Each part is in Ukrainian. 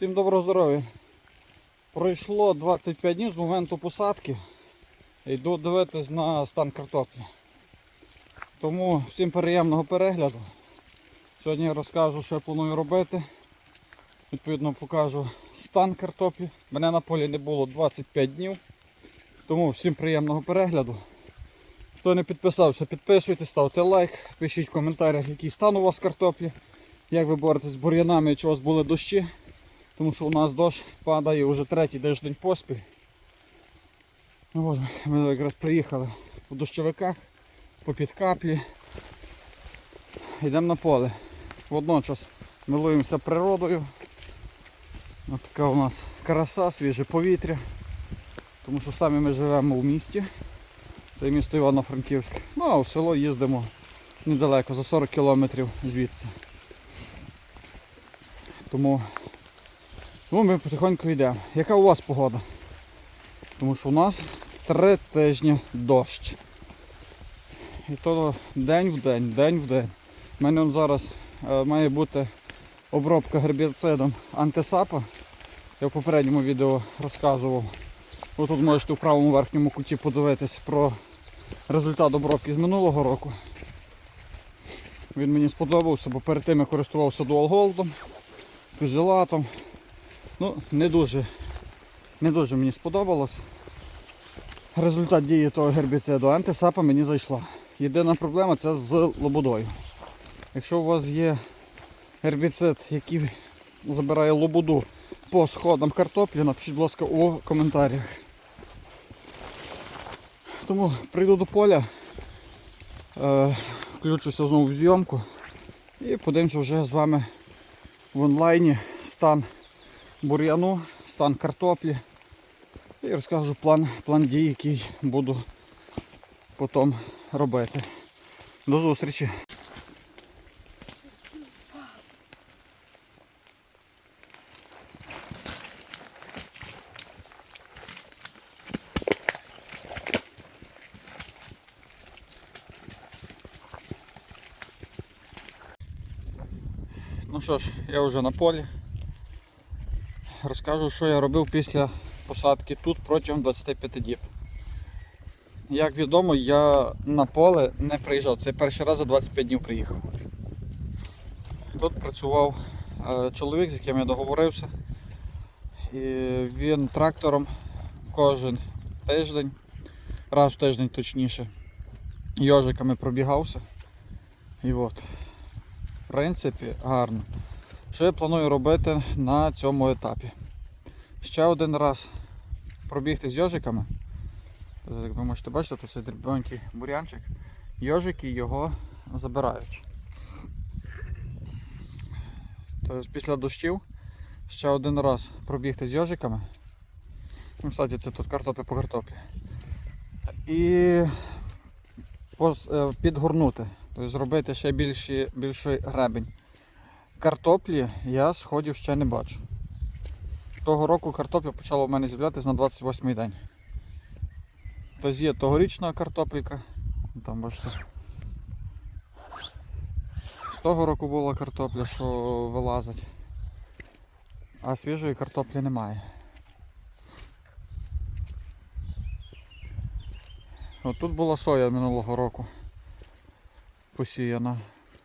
Всім доброго здоров'я. Пройшло 25 днів з моменту посадки. Йду дивитись на стан картоплі. Тому всім приємного перегляду. Сьогодні я розкажу, що я планую робити. Відповідно покажу стан картоплі. Мене на полі не було 25 днів. Тому всім приємного перегляду. Хто не підписався, підписуйтесь, ставте лайк, пишіть в коментарях, який стан у вас картоплі, як ви боретесь з бур'янами, чи у вас були дощі. Тому що у нас дощ падає вже третій тиждень поспіль. Ну, от, ми якраз приїхали у дощовиках, по підкаплі. Йдемо на поле. Водночас милуємося природою. Ось така у нас краса, свіже повітря. Тому що самі ми живемо в місті. Це місто Івано-Франківськ. Ну а в село їздимо недалеко, за 40 кілометрів звідси. Тому, тому ми потихоньку йдемо. Яка у вас погода? Тому що у нас три тижні дощ. І то день в день, день в день. У мене зараз е, має бути обробка гербіцидом антисапа. Я в попередньому відео розказував. Ви тут можете в правому верхньому куті подивитись про результат обробки з минулого року. Він мені сподобався, бо перед тим я користувався Gold, фюзелатом. Ну, не дуже, не дуже мені сподобалось. Результат дії того гербіциду антисапа мені зайшла. Єдина проблема це з лободою. Якщо у вас є гербіцид, який забирає лободу по сходам картоплі, напишіть, будь ласка, у коментарях. Тому прийду до поля, е, включуся знову в зйомку і подивимося вже з вами в онлайні стан бур'яну, стан картоплі і розкажу план, план дій, який буду потім робити. До зустрічі! Ну що ж, я вже на полі. Розкажу, що я робив після посадки тут протягом 25 діб. Як відомо, я на поле не приїжджав. Це перший раз за 25 днів приїхав. Тут працював е, чоловік, з яким я договорився. І він трактором кожен тиждень, раз в тиждень точніше, йожиками пробігався. І от, в принципі, гарно. Що я планую робити на цьому етапі? Ще один раз пробігти з йожиками. Як ви можете бачити, тут цей дрібненький бурянчик. Йожики його забирають. Тобто після дощів ще один раз пробігти з йожиками. Ну, кстати, це тут картопля по картоплі. І е, підгорнути. Тобто зробити ще більші, більший гребень. Картоплі я сходів ще не бачу. Того року картопля почала в мене з'являтися на 28-й день. Тобто є тогорічна картопелька. Там бачите. З того року була картопля, що вилазить. А свіжої картоплі немає. От тут була соя минулого року посіяна.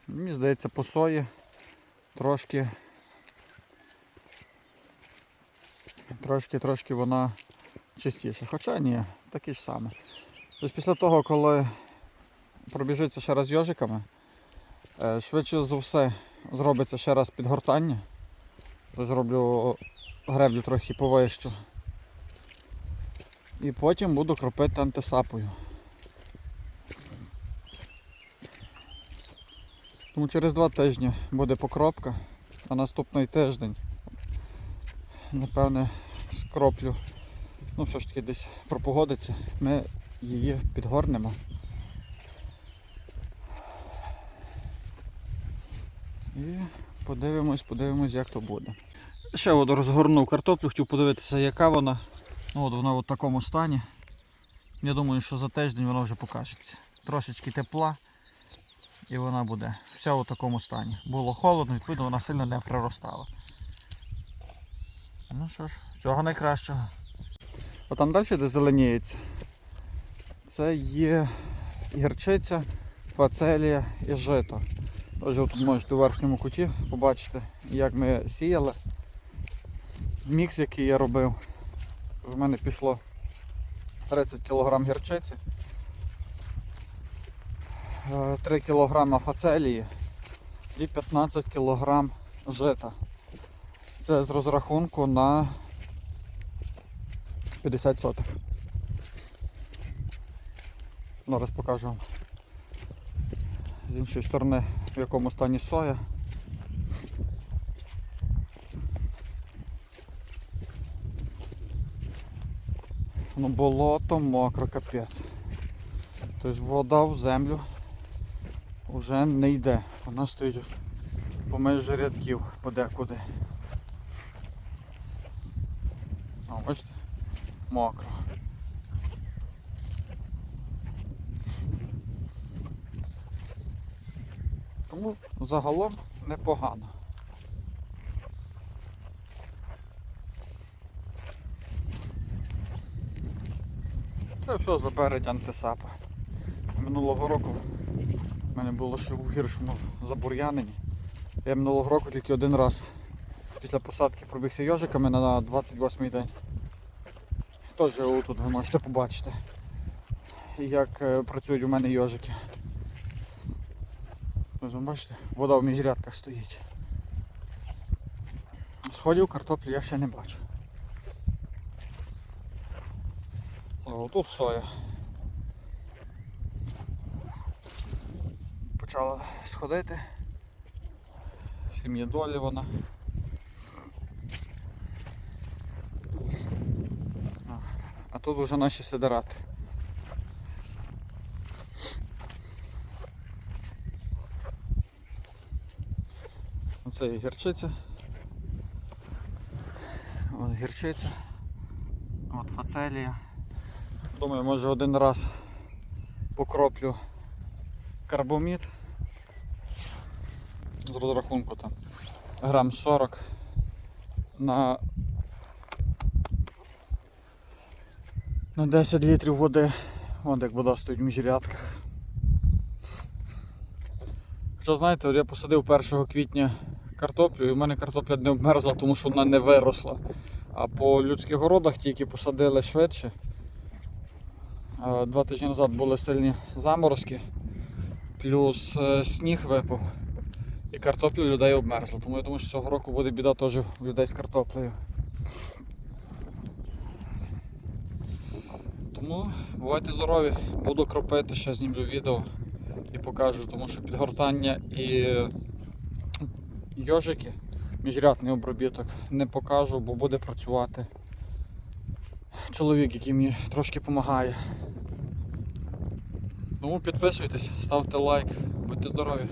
Мені здається, по сої трошки трошки трошки вона чистіша. Хоча ні, такі ж саме. Тобто після того, коли пробіжиться ще раз йожиками, е, швидше за все зробиться ще раз підгортання. Тобто зроблю греблю трохи повищу. І потім буду кропити антисапою. Тому через два тижні буде покропка, а наступний тиждень, напевне, скроплю. Ну, все ж таки десь пропогодиться, ми її підгорнемо. І подивимось, подивимось, як то буде. Ще от розгорнув картоплю, хотів подивитися, яка вона. От вона в такому стані. Я думаю, що за тиждень вона вже покажеться. Трошечки тепла і вона буде вся у такому стані. Було холодно, відповідно вона сильно не приростала. Ну що ж, всього найкращого. А там далі, де зеленіється, це є гірчиця, фацелія і жито. Отже, тут можете у верхньому куті побачити, як ми сіяли. Мікс, який я робив. В мене пішло 30 кг гірчиці, 3 кг фацелії і 15 кг жита. Це з розрахунку на 50 сотих. Зараз покажу вам з іншої сторони, в якому стані соя. Ну, болото мокро, капець. Тобто вода в землю вже не йде. Вона стоїть поміж рядків подекуди. О, бачите? Мокро. Тому загалом непогано. Це все заберуть антисапа. Минулого року в мене було ще в гіршому забур'яненні. Я минулого року тільки один раз після посадки пробігся йожиками на 28-й день. Теж тут ви можете побачити, як е, працюють у мене йожики. Ви бачите, вода в міжрядках стоїть. Сходів картоплі я ще не бачу. Тут соя. Почала сходити. В сім'ї долі вона. А, тут вже наші сидерати. Оце і гірчиця. От гірчиця. От фацелія. Думаю, може один раз покроплю карбомід. З розрахунку там грам 40 на на 10 літрів води. Вон як вода стоїть в міжрядках. Хоча знаєте, я посадив 1 квітня картоплю і в мене картопля не обмерзла, тому що вона не виросла. А по людських городах тільки посадили швидше. Два тижні назад були сильні заморозки, плюс е, сніг випав. І картопля у людей обмерзла. Тому я думаю, що цього року буде біда теж у людей з картоплею. Тому бувайте здорові, буду кропити, ще знімлю відео і покажу, тому що підгортання і йожики, міжрядний обробіток не покажу, бо буде працювати чоловік, який мені трошки допомагає. Тому підписуйтесь, ставте лайк, будьте здорові.